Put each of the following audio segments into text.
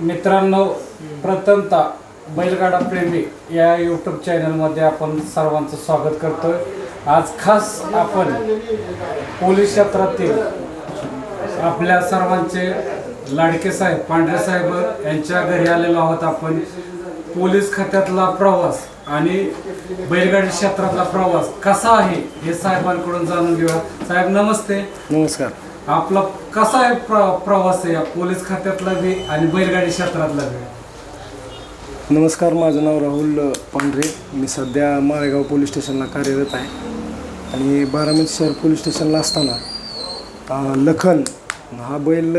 मित्रांनो प्रथमतः बैलगाडा प्रेमी या यूट्यूब चॅनलमध्ये आपण सर्वांचं स्वागत करतोय. आज खास आपण पोलीस क्षेत्रातील आपल्या सर्वांचे लाडके साहेब पांढरे साहेब यांच्या घरी आलेलो आहोत आपण. पोलीस खात्यातला प्रवास आणि बैलगाडी क्षेत्रातला प्रवास कसा आहे हे साहेबांकडून जाणून घेऊया. साहेब नमस्ते. नमस्कार. आपला कसा आहे प्र प्रवास आहे या पोलीस खात्यातला बी आणि बैलगाडी क्षेत्रातला बी? नमस्कार माझं नाव राहुल पांढरे. मी सध्या माळेगाव पोलीस स्टेशनला कार्यरत आहे. आणि बारामती शहर पोलीस स्टेशनला असताना लखन हा बैल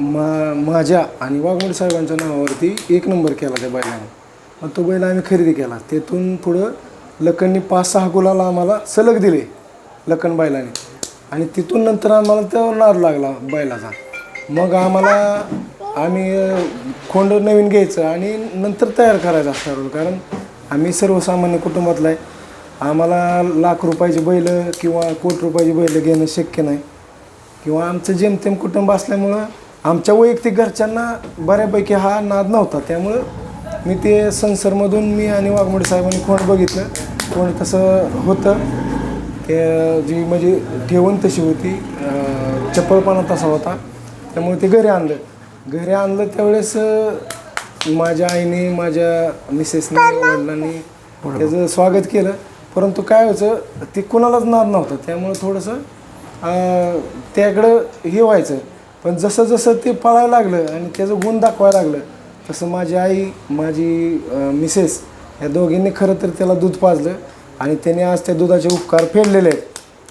मा माझ्या आणि वाघमोडी साहेबांच्या नावावरती एक नंबर केला त्या बैलाने. मग तो बैल आम्ही खरेदी केला. तेथून पुढं लखननी पाच सहा गुलाला आम्हाला सलग दिले लखन बैलाने. आणि तिथून नंतर आम्हाला तो नाद लागला बैलाचा. मग आम्हाला आम्ही खोंड नवीन घ्यायचं आणि नंतर तयार करायचं असणार कारण आम्ही सर्वसामान्य कुटुंबातला आहे. आम्हाला लाख रुपयाची बैल किंवा कोटी रुपयाची बैल घेणं शक्य नाही. किंवा आमचं जेमतेम कुटुंब असल्यामुळं आमच्या वैयक्तिक घरच्यांना बऱ्यापैकी हा नाद नव्हता. त्यामुळं मी ते संसरमधून मी आणि वाघमोडे साहेबांनी खोंड बघितलं. कोण तसं होतं. ते जी म्हणजे ठेवण तशी होती अं, चपळपणा तसा होता. त्यामुळे ते घरी आणलं. घरी आणलं त्यावेळेस माझ्या आईने माझ्या मिसेसने वडिलांनी त्याचं स्वागत केलं. परंतु काय व्हायचं ते कुणालाच नाद नव्हता. त्यामुळं थोडंसं त्याकडं हे व्हायचं. पण जसं जसं ते पळायला लागलं आणि त्याचं गुण दाखवायला लागलं तसं माझी आई माझी मिसेस या दोघींनी खरं तर त्याला दूध पाजलं. आणि त्याने आज त्या दुधाचे उपकार फेडलेले आहेत.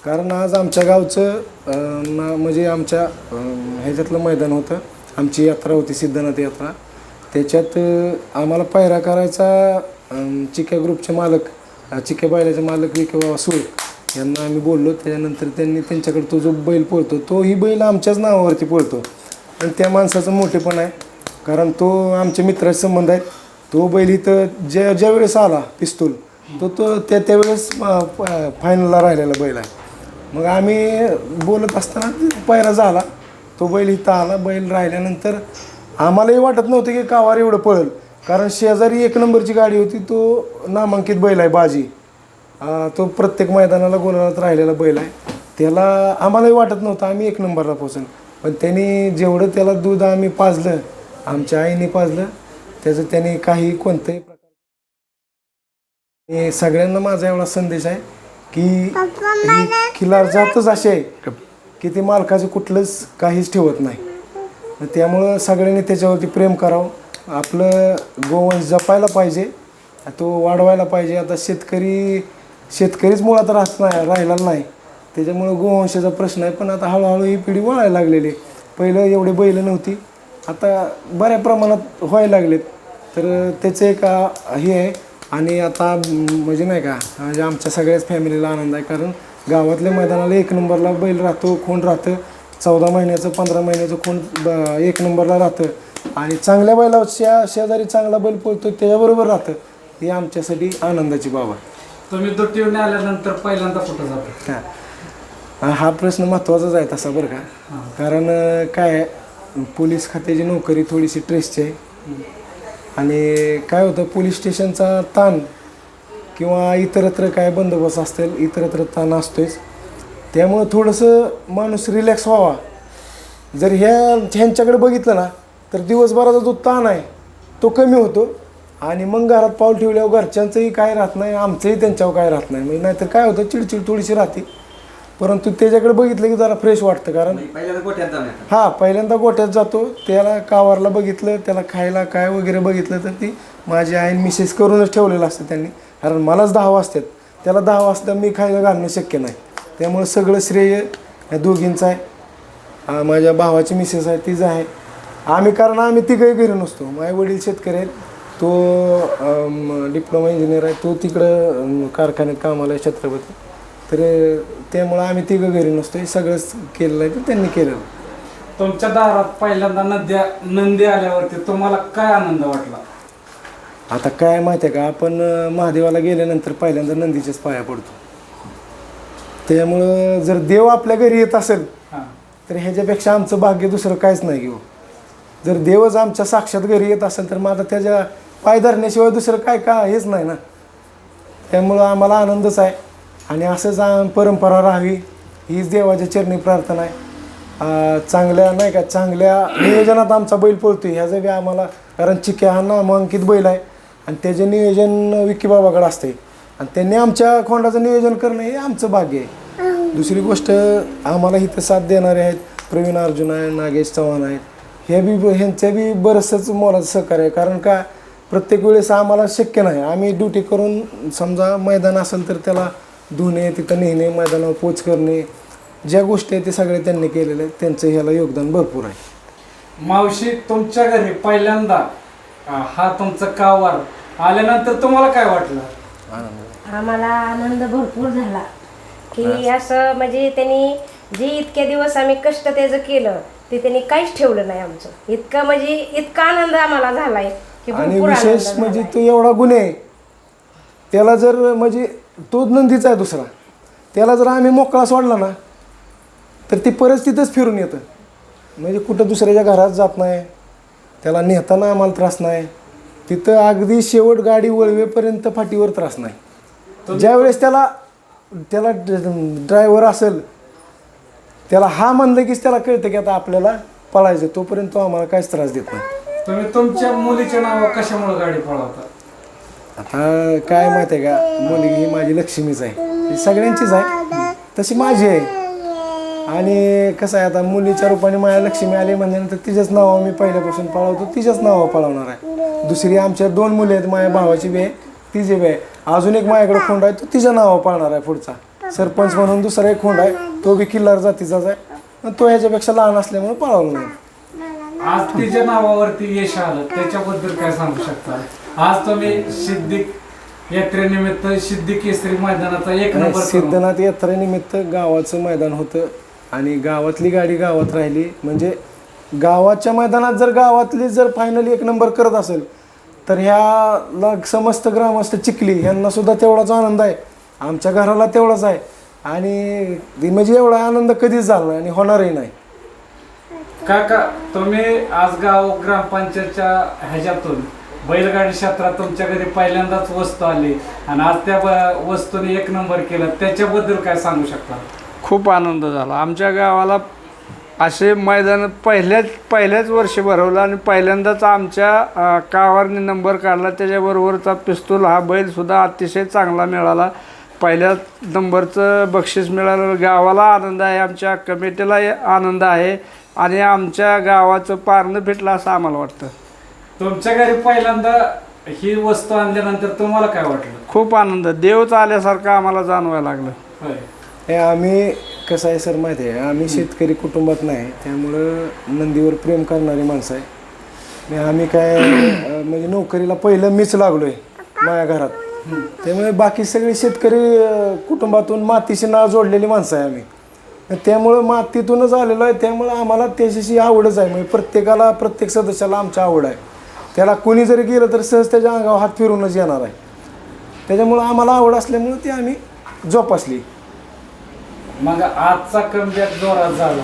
कारण आज आमच्या गावचं ना म्हणजे आमच्या ह्याच्यातलं मैदान होतं. आमची यात्रा होती सिद्धनाथ यात्रा. त्याच्यात आम्हाला पायरा करायचा चिक्या ग्रुपचे मालक चिक्या बायलाचे मालक विके बाबा सूळ यांना आम्ही बोललो. त्याच्यानंतर त्यांनी त्यांच्याकडे तो जो बैल पळतो तोही बैल आमच्याच नावावरती पळतो. आणि त्या माणसाचं मोठेपण आहे. कारण तो आमच्या मित्राचे संबंध आहेत तो बैल इथं ज्या ज्या वेळेस आला पिस्तूल तो तो त्या त्यावेळेस फायनलला राहिलेला बैल आहे. मग आम्ही बोलत असताना पहिला झाला तो बैल इथं आला बैल राहिल्यानंतर आम्हालाही वाटत नव्हतं की कावार एवढं पळेल. कारण शेजारी एक नंबरची गाडी होती तो नामांकित बैल आहे बाजी. तो प्रत्येक मैदानाला गोलात राहिलेला बैल आहे. त्याला आम्हालाही वाटत नव्हतं आम्ही एक नंबरला पोचल पण त्यांनी जेवढं त्याला दूध आम्ही पाजलं आमच्या आईने पाजलं त्याचं त्याने काही कोणतंही सगळ्यांना माझा एवढा संदेश आहे की ही खिलार जातच अशी आहे की ती मालकाचं कुठलंच काहीच ठेवत नाही. त्यामुळं सगळ्यांनी त्याच्यावरती प्रेम करावं. आपलं गोवंश जपायला पाहिजे तो वाढवायला पाहिजे. आता शेतकरी शेतकरीच मुळात राहत नाही राहिला नाही. त्याच्यामुळं गोवंशाचा प्रश्न आहे. पण आता हळूहळू ही पिढी वळायला लागलेली. आहे. पहिलं एवढे बैल नव्हती. आता बऱ्या प्रमाणात व्हायला लागलेत. तर त्याचं एक हे आहे आणि आता म्हणजे नाही का म्हणजे आमच्या सगळ्याच फॅमिलीला आनंद आहे. कारण गावातल्या मैदानाला एक नंबरला बैल राहतो खोंड राहतं? चौदा महिन्याचं पंधरा महिन्याचं खोंड ब- एक नंबरला राहतं. आणि चांगल्या बैलाच्या शेजारी चांगला बैल पळतो त्याच्याबरोबर राहतं. ही आमच्यासाठी आनंदाची बाब आहे. तुम्ही दुट्टीवरून आल्यानंतर पहिल्यांदा कुठं जाता? हा. प्रश्न महत्त्वाचाच आहे तसा बरं का. कारण काय पोलीस खात्याची नोकरी थोडीशी ट्रेसची आहे. आणि काय होतं पोलीस स्टेशनचा ताण किंवा इतरत्र काय बंदोबस्त असतील इतरत्र ताण असतोच त्यामुळं थोडंसं माणूस रिलॅक्स व्हावा. जर ह्या ह्यांच्याकडे बघितलं ना तर दिवसभराचा जो ताण आहे तो कमी होतो. आणि मग घरात पाऊल ठेवल्यावर घरच्यांचंही काय राहत नाही आमचंही त्यांच्यावर काय राहत नाही. म्हणजे नाहीतर काय होतं चिडचिड थोडीशी राहते. परंतु त्याच्याकडे बघितलं की जरा फ्रेश वाटतं कारण पहिल्यांदा गोठ्यात जाऊन येतात. हा पहिल्यांदा गोठ्यात जातो त्याला कावारला बघितलं त्याला खायला काय वगैरे बघितलं तर ती माझी आई मिसेस करूनच ठेवलेलं असतं त्यांनी. कारण मलाच दहा वाजतात. त्याला दहा वाजता मी खायला घालणं शक्य नाही. त्यामुळे सगळं श्रेय या दोघींचं आहे. माझ्या भावाची मिसेस आहे तीच आहे. आम्ही कारण आम्ही तिघही घरी नसतो. माझे वडील शेतकरी आहेत. तो डिप्लोमा इंजिनियर आहे. तो तिकडं कारखान्यात कामाला आहे छत्रपती. तर त्यामुळं आम्ही तिघं घरी नसतो हे सगळंच केलेलं आहे तर त्यांनी केलेलं. तुमच्या दारात पहिल्यांदा नद्या नंदी आल्यावरती तुम्हाला काय आनंद वाटला? आता काय माहिती आहे का आपण अं, महादेवाला गेल्यानंतर पहिल्यांदा नंदीच्याच पाया पडतो. त्यामुळं जर देव आपल्या घरी येत असेल हां. तर ह्याच्यापेक्षा आमचं भाग्य दुसरं काहीच नाही घेऊ जर देवच आमच्या साक्षात घरी येत असेल तर मग आता त्याच्या पाय धरण्याशिवाय दुसरं काय का हेच नाही ना. त्यामुळं आम्हाला आनंदच आहे. आणि असंच परंपरा राहावी हीच देवाच्या चरणी प्रार्थना आहे. चांगल्या नाही का चांगल्या नियोजनात आमचा बैल पळतो ह्याचं बी आम्हाला कारण चिक्या हा नामांकित बैल आहे. आणि त्याचे नियोजन विकी बाबाकडे असते आणि त्यांनी आमच्या खोंडाचं नियोजन करणं हे आमचं भाग्य आहे. दुसरी गोष्ट आम्हाला इथं साथ देणारे आहेत प्रवीण अर्जुन आहे नागेश चव्हाण आहेत. हे बी ह्यांचं बी बरंचसंच मोलाचं सहकार्य आहे. कारण का प्रत्येक वेळेस आम्हाला शक्य नाही. आम्ही ड्युटी करून समजा मैदान असेल तर त्याला धुणे तिथं नेणे मैदानावर पोच करणे ज्या गोष्टी आहेत ते सगळे त्यांनी केलेले आहेत. त्यांचं ह्याला योगदान भरपूर आहे. मावशी तुमच्या घरी पहिल्यांदा अं, हा तुमचा कावर आल्यानंतर तुम्हाला काय वाटलं? आम्हाला आनंद भरपूर झाला. की असं म्हणजे त्यांनी जे इतके दिवस आम्ही कष्ट त्याचं केलं ते त्यांनी काहीच ठेवलं नाही आमचं. इतकं म्हणजे इतका आनंद आम्हाला झालाय की आणि भरपूर आनंद विशेष म्हणजे झालाय. तो एवढा गुन्हे आहे त्याला जर म्हणजे तो नंदीचा आहे दुसरा. त्याला जर आम्ही मोकळा सोडला ना तर ती परिस्थितीच फिरून येतं. म्हणजे कुठं दुसऱ्याच्या घरात जात नाही त्याला नेताना आम्हाला त्रास नाही तिथं अगदी शेवट गाडी वळवेपर्यंत फाटीवर त्रास नाही. ज्यावेळेस त्याला त्याला ड्रायव्हर असेल त्याला हा म्हणलं की त्याला कळतं की आता आपल्याला पळायचं तोपर्यंत तो आम्हाला काहीच त्रास देत नाही. तुम्ही तुमच्या मुलीचे नाव कशामुळे गाडी पळवता? आता काय माहिती आहे का? मुलगी ही माझी लक्ष्मीच आहे. ही सगळ्यांचीच आहे. तशी माझी आहे. आणि कसं आहे आता मुलीच्या रूपाने माझ्या लक्ष्मी आली म्हणल्यानंतर तिच्याच नावावर मी पहिल्यापासून पळवतो. तिच्याच नावावर पळवणार आहे. दुसरी आमच्या दोन मुली आहेत माझ्या भावाची बी आहे तिची बी आहे. अजून एक माझ्याकडे खोंड आहे तो तिच्या नावावर पाळणार आहे पुढचा. सरपंच म्हणून दुसरा एक खोंड आहे तो बी किल्लार जातीचाच आहे. तो ह्याच्यापेक्षा लहान असल्यामुळे पळवला नाही आज तिच्या नावावरती यश आलं त्याच्याबद्दल काय सांगू शकता? आज तुम्ही सिद्धिक यात्रेनिमित्त सिद्धी केसरी मैदानाचा एक नंबर करून- सिद्धनाथ यात्रेनिमित्त गावाचं मैदान होतं आणि गावातली गाडी गावात राहिली. म्हणजे गावाच्या मैदानात जर गावातली जर फायनली एक नंबर करत असेल तर ह्या समस्त ग्रामस्थ चिखली यांना सुद्धा तेवढाच आनंद आहे. आमच्या घराला तेवढाच आहे. आणि ती म्हणजे एवढा आनंद कधीच झाला नाही आणि होणारही नाही. काका तुम्ही आज गाव ग्रामपंचायतच्या ह्याच्यातून बैलगाडी क्षेत्रात तुमच्या घरी पहिल्यांदाच वस्तू आली. आणि आज त्या वस्तूने एक नंबर केलं. त्याच्याबद्दल काय सांगू शकता? खूप आनंद झाला. आमच्या गावाला असे मैदान पहिल्याच पहिल्याच वर्षी भरवलं आणि पहिल्यांदाच आमच्या कावारने नंबर काढला. त्याच्याबरोबरचा पिस्तूल हा बैलसुद्धा अतिशय चांगला मिळाला. पहिल्या नंबरचं बक्षीस मिळालं गावाला आनंद आहे. आमच्या कमिटीला आनंद आहे. आणि आमच्या गावाचं पारणं फिटलं असं आम्हाला वाटतं. तुमच्या घरी पहिल्यांदा ही वस्तू आणल्यानंतर तुम्हाला काय वाटलं? खूप आनंद. देवच आल्यासारखं आम्हाला जाणवायला लागलं. होय. हे आम्ही कसं आहे सर माहिती आहे आम्ही शेतकरी कुटुंबात नाही त्यामुळं नंदीवर प्रेम करणारी माणसं आहे. आणि आम्ही काय अं, म्हणजे नोकरीला पहिलं मीच लागलो आहे माझ्या घरात. त्यामुळे बाकी सगळी शेतकरी अं, कुटुंबातून मातीशी नाव जोडलेली माणसं आहे आम्ही. आणि त्यामुळं मातीतूनच आलेलो आहे त्यामुळं आम्हाला त्याच्याशी आवडच आहे. म्हणजे प्रत्येकाला प्रत्येक सदस्याला आमची आवड आहे. त्याला कोणी जरी गेलं तर सहज त्याच्या अंगावर हात फिरूनच येणार आहे. त्याच्यामुळं आम्हाला आवड असल्यामुळं ती आम्ही जोपासली. मग आजचा कमबॅक जोरात झाला.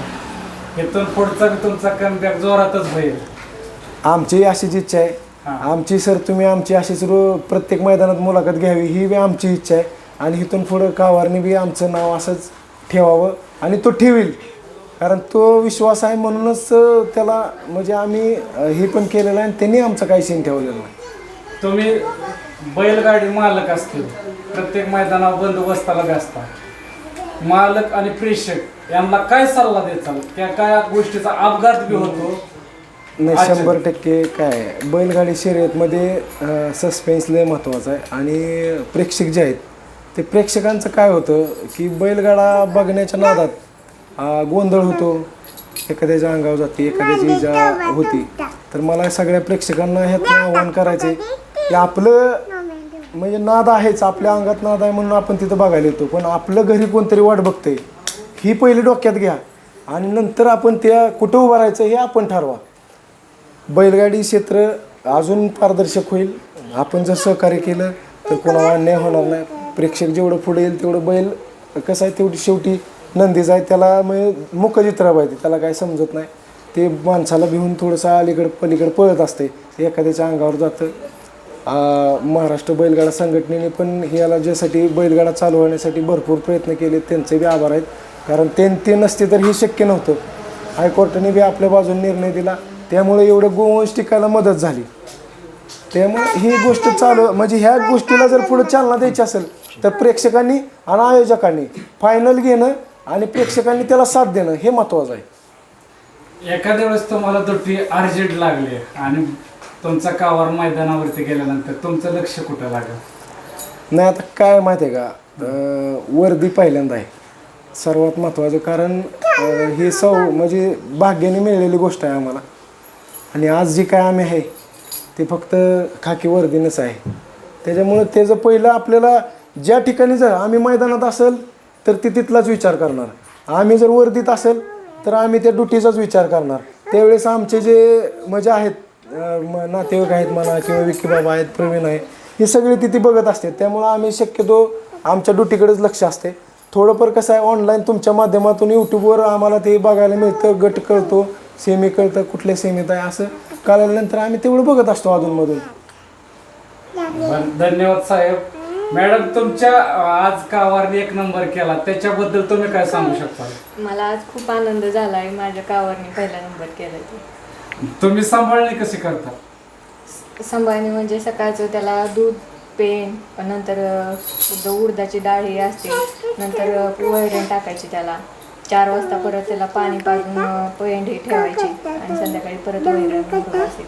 इथून पुढचा बी तुमचा कमबॅक जोरातच होईल. आमची अशीच इच्छा आहे. हां. आमची सर तुम्ही आमची अशीच रो प्रत्येक मैदानात मुलाखत घ्यावी ही बी आमची इच्छा आहे. आणि इथून पुढं कावारनी बी आमचं नाव असंच ठेवावं आणि तो ठेवील. कारण तो विश्वास आहे म्हणूनच त्याला म्हणजे आम्ही हे पण केलेलं आहे आणि त्यांनी आमचं काही सीन ठेवलेलं नाही. तुम्ही बैलगाडी मालक असतील प्रत्येक मैदानावर बंदोबस्ताला बी असता. मालक आणि प्रेक्षक यांना काय सल्ला देताल? त्या काय गोष्टीचा अपघात बी होतो? नाही अच्छा. शंभर टक्के काय आहे, बैलगाडी शर्यतमध्ये सस्पेन्स लय महत्त्वाचं आहे. आणि प्रेक्षक जे आहेत ते प्रेक्षकांचं काय होतं की बैलगाडा बघण्याच्या नादात गोंधळ होतो. एखाद्याच्या अंगावर जाते एखाद्याची इजा होती. तर मला सगळ्या प्रेक्षकांना ह्यातनं आव्हान करायचं आहे की आपलं म्हणजे नाद आहेच. आपल्या अंगात नाद आहे म्हणून आपण तिथं बघायला येतो. पण आपलं घरी कोणतरी वाट बघतंय. ही पहिली डोक्यात घ्या. आणि नंतर आपण त्या कुठं उभं राहायचं हे आपण ठरवा. बैलगाडी क्षेत्र अजून पारदर्शक होईल. आपण जर सहकार्य केलं तर कोणाला अन्याय होणार नाही. प्रेक्षक जेवढं पुढे येईल तेवढं बैल कसं आहे तेवढी शेवटी नंदीज आहे त्याला म्हणजे मुखचित्र पाहिजे त्याला काय समजत नाही. ते माणसाला भिवून थोडंसं अलीकडं पलीकडं पळत असते. एखाद्याच्या अंगावर जातं. महाराष्ट्र बैलगाडा संघटनेने पण याला ज्यासाठी बैलगाडा चालू होण्यासाठी भरपूर प्रयत्न केले त्यांचे बी आभार आहेत. कारण ते ते नसते तर हे शक्य नव्हतं. हायकोर्टाने बी आपल्या बाजूने निर्णय दिला. त्यामुळे एवढं गोवंश टिकायला मदत झाली. त्यामुळे ही गोष्ट चालू म्हणजे ह्या गोष्टीला जर पुढे चालना द्यायची असेल तर प्रेक्षकांनी आणि आयोजकांनी फायनल घेणं आणि प्रेक्षकांनी त्याला साथ देणं हे महत्त्वाचं आहे. एखाद्या वेळेस तुम्हाला दुटी अर्जंट लागली आणि तुमचा कावर मैदानावरती गेल्यानंतर तुमचं लक्ष कुठं लागलं? नाही आता काय माहिती आहे का? अं, वर्दी पहिल्यांदा आहे. सर्वात महत्त्वाचं कारण अं, हे सौ म्हणजे भाग्याने मिळलेली गोष्ट आहे आम्हाला. आणि आज जी काय आम्ही आहे ते फक्त खाकी वर्दीनंच आहे. त्याच्यामुळं त्याचं पहिलं आपल्याला ज्या ठिकाणी जर आम्ही मैदानात असेल तर ती तिथलाच विचार करणार. आम्ही जर वर्दीत असेल तर आम्ही त्या ड्युटीचाच विचार करणार. त्यावेळेस आमचे जे म्हणजे आहेत म- नातेवाईक आहेत म्हणा किंवा विकी बाबा आहेत प्रवीण आहे हे सगळे तिथे बघत असते. त्यामुळं आम्ही शक्यतो आमच्या ड्युटीकडेच लक्ष असते. थोडंफार कसं आहे ऑनलाईन तुमच्या माध्यमातून यूट्यूबवर आम्हाला ते बघायला मिळतं गट कळतो सेमी कळतं कुठल्या सेमीत आहे असं कळल्यानंतर आम्ही तेवढं बघत असतो अधूनमधून. धन्यवाद साहेब. मॅडम तुमच्या आज कावारने एक नंबर केला. त्याच्याबद्दल तुम्ही काय सांगू शकता? मला आज खूप आनंद झाला आहे माझ्या कावरने पहिला नंबर केला ते. तुम्ही सांभाळणी कशी करता? सांभाळणे म्हणजे सकाळचं त्याला दूध पेन नंतर अ, उडदाची डाळ ही असते नंतर अ, वैरण टाकायची त्याला. चार वाजता परत त्याला पाणी पाजून अ, पेंढी ठेवायची आणि संध्याकाळी परत वैरण टाकायची.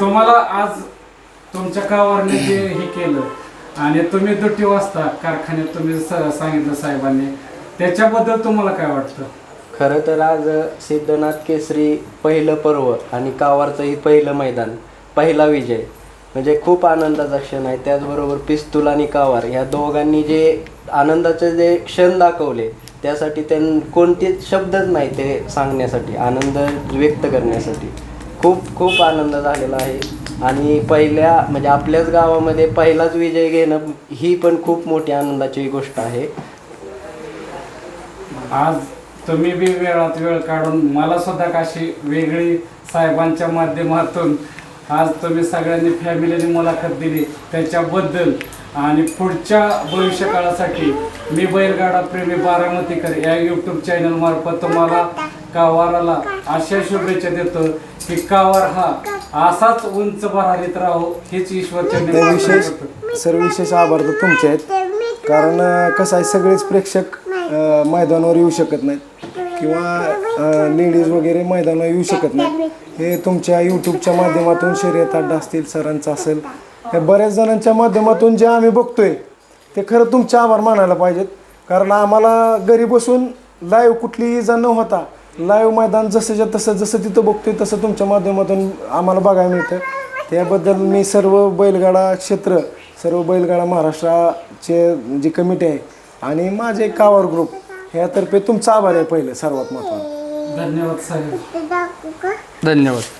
तुम्हाला आज तुमच्या कावारने जे हे केलं आणि तुम्ही दुटी वाजता कारखान्यात तुम्ही स- सांगितलं साहेबांनी त्याच्याबद्दल तुम्हाला काय वाटतं? खरं तर आज सिद्धनाथ केसरी पहिलं पर्व आणि कावारचंही पहिलं मैदान पहिला विजय. म्हणजे खूप आनंदाचा क्षण आहे. त्याचबरोबर पिस्तूल आणि कावार ह्या दोघांनी जे आनंदाचे जे क्षण दाखवले त्यासाठी त्यां कोणतेच शब्दच नाही ते सांगण्यासाठी आनंद व्यक्त करण्यासाठी. खूप खूप आनंद झालेला आहे. आणि पहिल्या म्हणजे आपल्याच गावामध्ये पहिलाच विजय घेणं ही पण खूप मोठी आनंदाची गोष्ट आहे. आज तुम्ही बी वेळात वेळ काढून मला सुद्धा काशी वेगळी साहेबांच्या माध्यमातून आज तुम्ही सगळ्यांनी फॅमिलीने मुलाखत दिली त्याच्याबद्दल. आणि पुढच्या भविष्यकाळासाठी मी बैलगाडा प्रेमी बारामतीकर या यूट्यूब चॅनल मार्फत तुम्हाला कावाराला अशा शुभेच्छा देतो की कावार हा असाच उंच बहारीत राहो हीच प्रार्थना विशेष. सर्व विशेष आभार तर तुमचे आहेत. कारण कसं आहे सगळेच प्रेक्षक अं, मैदानावर येऊ शकत नाहीत. किंवा लेडीज वगैरे मैदानावर येऊ शकत नाहीत. हे तुमच्या यूट्यूबच्या माध्यमातून शर्यत अड्डा असतील सरांचा असेल. हे बऱ्याच जणांच्या माध्यमातून जे आम्ही बघतोय ते खरं तुमचे आभार मानायला पाहिजेत. कारण आम्हाला घरी बसून लाईव्ह कुठलीही इजा न होता लाईव्ह मैदान जसंच्या तसं जसं तिथं बघतोय तसं तुमच्या माध्यमातून आम्हाला बघायला मिळतं त्याबद्दल मी सर्व बैलगाडा क्षेत्र सर्व बैलगाडा महाराष्ट्राचे जी कमिटी आहे आणि माझे कावर ग्रुप ह्यातर्फे तुमचा आभार आहे पहिलं सर्वात महत्त्वाचं धन्यवाद साहेब. धन्यवाद.